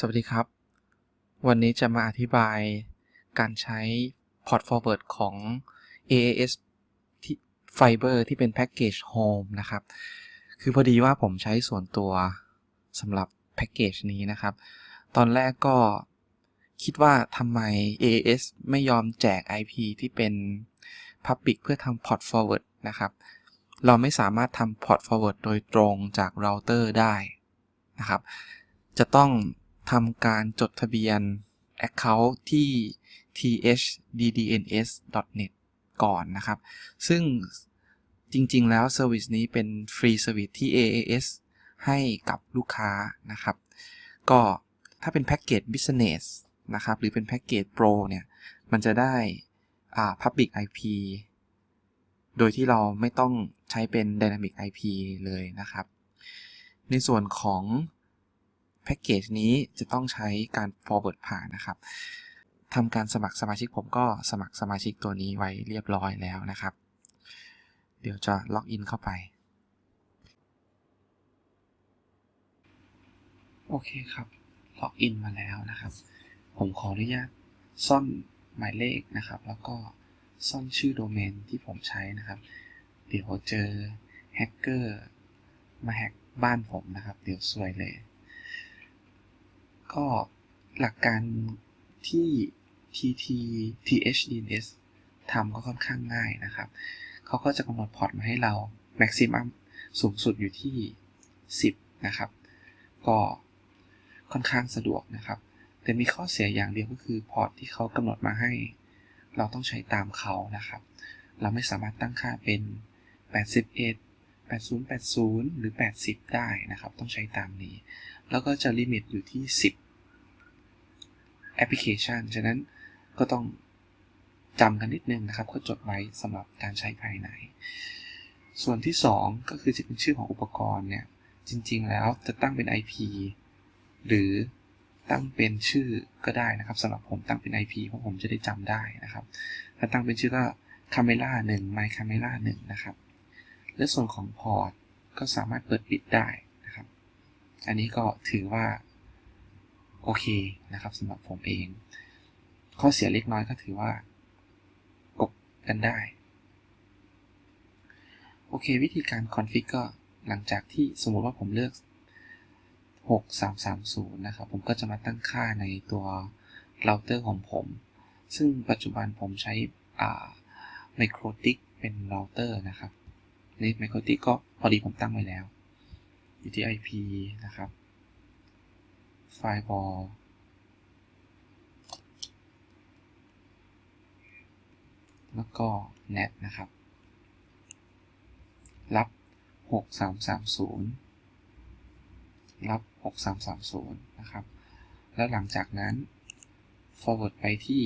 สวัสดีครับ วันนี้จะมาอธิบายการใช้ Port Forward ของ AAS ที่ Fiber ที่เป็นแพ็กเกจ Home นะครับ คือพอดีว่าผมใช้ส่วนตัวสำหรับแพ็กเกจนี้นะครับ ตอนแรกก็คิดว่าทำไม AAS ไม่ยอมแจก IP ที่เป็น Public เพื่อทำ Port Forward นะครับ เราไม่สามารถทำ Port Forward โดยตรงจากเราเตอร์ได้นะครับจะต้อง ทำการจดทะเบียน Account ที่ thddns.net ก่อนนะครับ ซึ่งจริงๆ แล้วเซอร์วิสนี้เป็นฟรีเซอร์วิสที่ AAS ให้กับลูกค้านะครับ ก็ถ้าเป็นแพ็กเกจ Business นะครับ หรือเป็นแพ็กเกจ Pro เนี่ย มันจะได้อ่า Public IP โดยที่เราไม่ต้องใช้เป็น Dynamic IP เลยนะครับ ในส่วนของ แพ็กเกจนี้จะต้องใช้การ forward ผ่านนะครับทำการสมัครสมาชิกผมก็สมัครสมาชิกตัวนี้ไว้เรียบร้อยแล้วนะครับ เดี๋ยวจะล็อกอินเข้าไป โอเคครับ ล็อกอินมาแล้วนะครับ ผมขออนุญาตซ่อนหมายเลขนะครับ แล้วก็ซ่อนชื่อโดเมนที่ผมใช้นะครับ เดี๋ยวเจอแฮกเกอร์มาแฮกบ้านผมนะครับ เดี๋ยวซวยเลย ก็หลักการที่ TT THDNS ทำก็ค่อนข้างง่ายนะครับ เขาก็จะกำหนดพอร์ตมาให้เรา maximum สูงสุดอยู่ที่ 10 นะครับ ก็ค่อนข้างสะดวกนะครับ แต่มีข้อเสียอย่างเดียวก็คือพอร์ตที่เขากำหนดมาให้ เราต้องใช้ตามเขานะครับ เราไม่สามารถตั้งค่าเป็น 81 8080 หรือ 80 ได้นะครับ ต้องใช้ตามนี้ แล้วก็จะลิมิตอยู่ที่ 10 แอปพลิเคชัน ฉะนั้นก็ต้องจำกันนิดนึงนะครับ ก็จดไว้สำหรับการใช้ภายใน ส่วนที่ 2 ก็คือจะเป็นชื่อของอุปกรณ์เนี่ย จริง ๆ แล้วจะตั้งเป็น IP หรือตั้งเป็นชื่อก็ได้นะครับสำหรับผมตั้งเป็น IP เพราะผมจะได้จำได้นะครับ ถ้าตั้งเป็นชื่อก็ Camera 1 My Camera 1 นะครับ และส่วนของพอร์ตก็สามารถเปิดปิดได้ อันนี้ก็ถือว่า โอเคนะครับสำหรับผมเอง ข้อเสียเล็กน้อยก็ถือว่ากบกันได้ โอเค วิธีการคอนฟิกก็หลังจากที่สมมติว่าผมเลือก 6330 นะครับ ผมก็จะมาตั้งค่าในตัวเราเตอร์ของผม ซึ่งปัจจุบันผมใช้ไมโครติกเป็นเราเตอร์นะครับในไมโครติกก็พอดีผมตั้งไว้แล้ว อยู่ที่ IP นะครับ Firewall แล้วก็ NAT นะครับ รับ 6330 รับ 6330 นะครับ แล้วหลังจากนั้น forward ไปที่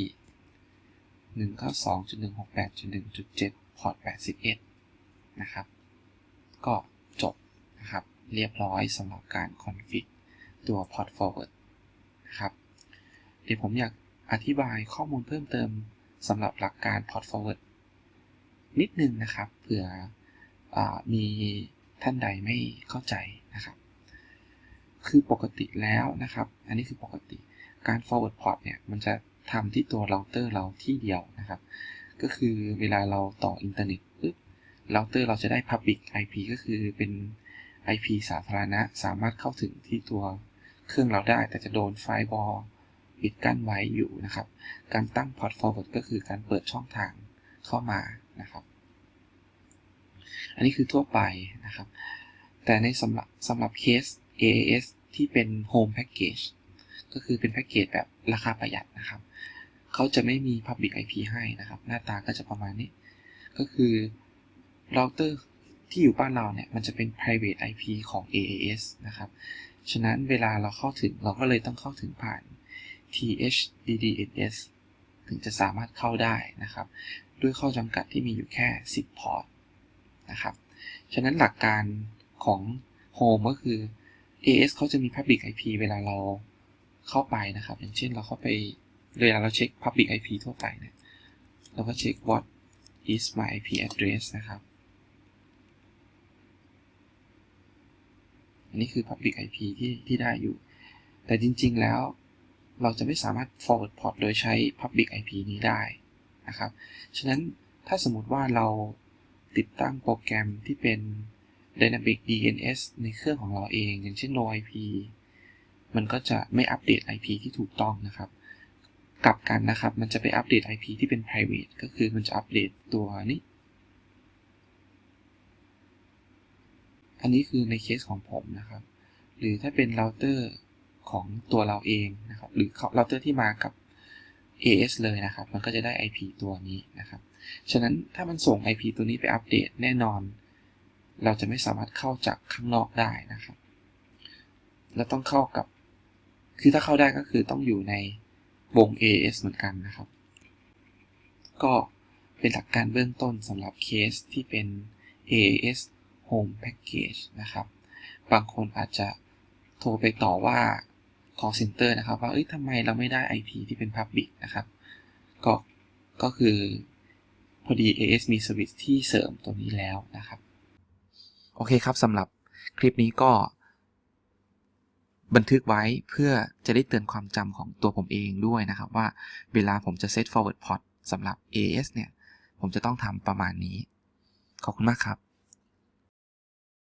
192.168.1.7 พอร์ต81 นะครับ ก็ เรียบร้อยสำหรับการ config ตัว port forward นะครับเดี๋ยวผมอยากอธิบายข้อมูลเพิ่มเติมสำหรับหลักการ port forward นิดนึงนะครับเผื่ออมีท่านใดไม่เข้าใจนะครับ คือปกติแล้วนะครับ อันนี้คือปกติการ forward port เนี่ยมันจะทำที่ตัวเราเตอร์เราที่เดียวนะครับ ก็คือเวลาเราต่ออินเทอร์เน็ตปุ๊บเราเตอร์เราจะได้ public IP ก็คือเป็น IP สาธารณะสามารถเข้าถึงที่ตัวเครื่องเราได้ แต่จะโดนไฟบอลปิดกั้นไว้อยู่นะครับ การตั้ง port forward ก็คือการเปิดช่องทางเข้ามานะครับ อันนี้คือทั่วไปนะครับ แต่ในสำหรับสำหรับเคส AAS ที่เป็น home package ก็คือเป็นแพ็กเกจแบบราคาประหยัดนะครับ เขาจะไม่มี Public IP ให้นะครับ หน้าตาก็จะประมาณนี้ ก็คือเราเตอร์ ที่อยู่บ้านเราเนี่ยมันจะเป็น private IP ของ AAS นะครับ ฉะนั้นเวลาเราเข้าถึงเราก็เลยต้องเข้าถึงผ่าน THDDNS ถึงจะสามารถเข้าได้นะครับ ด้วยข้อจำกัดที่มีอยู่แค่ 10 พอร์ตนะครับ ฉะนั้นหลักการของ Home ก็คือ AS เขาจะมี Public IP เวลาเราเข้าไปนะครับ อย่างเช่นเราเข้าไปเวลาเราเช็ค Public IP ทั่วไปเนี่ยเราก็เช็ค what is my IP address นะครับ อันนี้คือ Public IP ที่ที่ได้อยู่ แต่จริง ๆ แล้วเราจะไม่สามารถ forward port โดยใช้ public IP นี้ได้นะครับ ฉะนั้นถ้าสมมติว่าเราติดตั้งโปรแกรมที่เป็น Dynamic DNS ในเครื่องของเราเอง อย่างเช่น no IP มันก็จะไม่อัปเดต IP ที่ถูกต้องนะครับ กลับกันนะครับ มันจะไปอัปเดต IP ที่เป็น private ก็คือมันจะอัปเดตตัวนี้ อันนี้คือในเคสของผมนะครับ หรือถ้าเป็นเราเตอร์ของตัวเราเองนะครับ หรือเราเตอร์ที่มากับ AS เลยนะครับ มันก็จะได้ IP ตัวนี้นะครับ ฉะนั้นถ้ามันส่ง IP ตัวนี้ไปอัปเดตแน่นอน เราจะไม่สามารถเข้าจากข้างนอกได้นะครับ เราต้องเข้ากับ คือถ้าเข้าได้ก็คือต้องอยู่ในวง AS เหมือนกันนะครับ ก็เป็นหลักการเบื้องต้นสำหรับเคสที่เป็น AAS Home Package นะครับ บางคนอาจจะโทรไปต่อว่า call center นะครับ ว่าเอ้ยทำไมเราไม่ได้ IP ที่เป็น Public นะครับ ก็ก็คือพอดี AS มี Service ที่เสริมตัวนี้แล้วนะครับ โอเคครับสำหรับคลิปนี้ก็ บันทึกไว้เพื่อจะได้เตือนความจำของตัวผมเองด้วยนะครับ ว่าเวลาผมจะ set forward port สำหรับ AS เนี่ย ผมจะต้องทำประมาณนี้ ขอบคุณมากครับ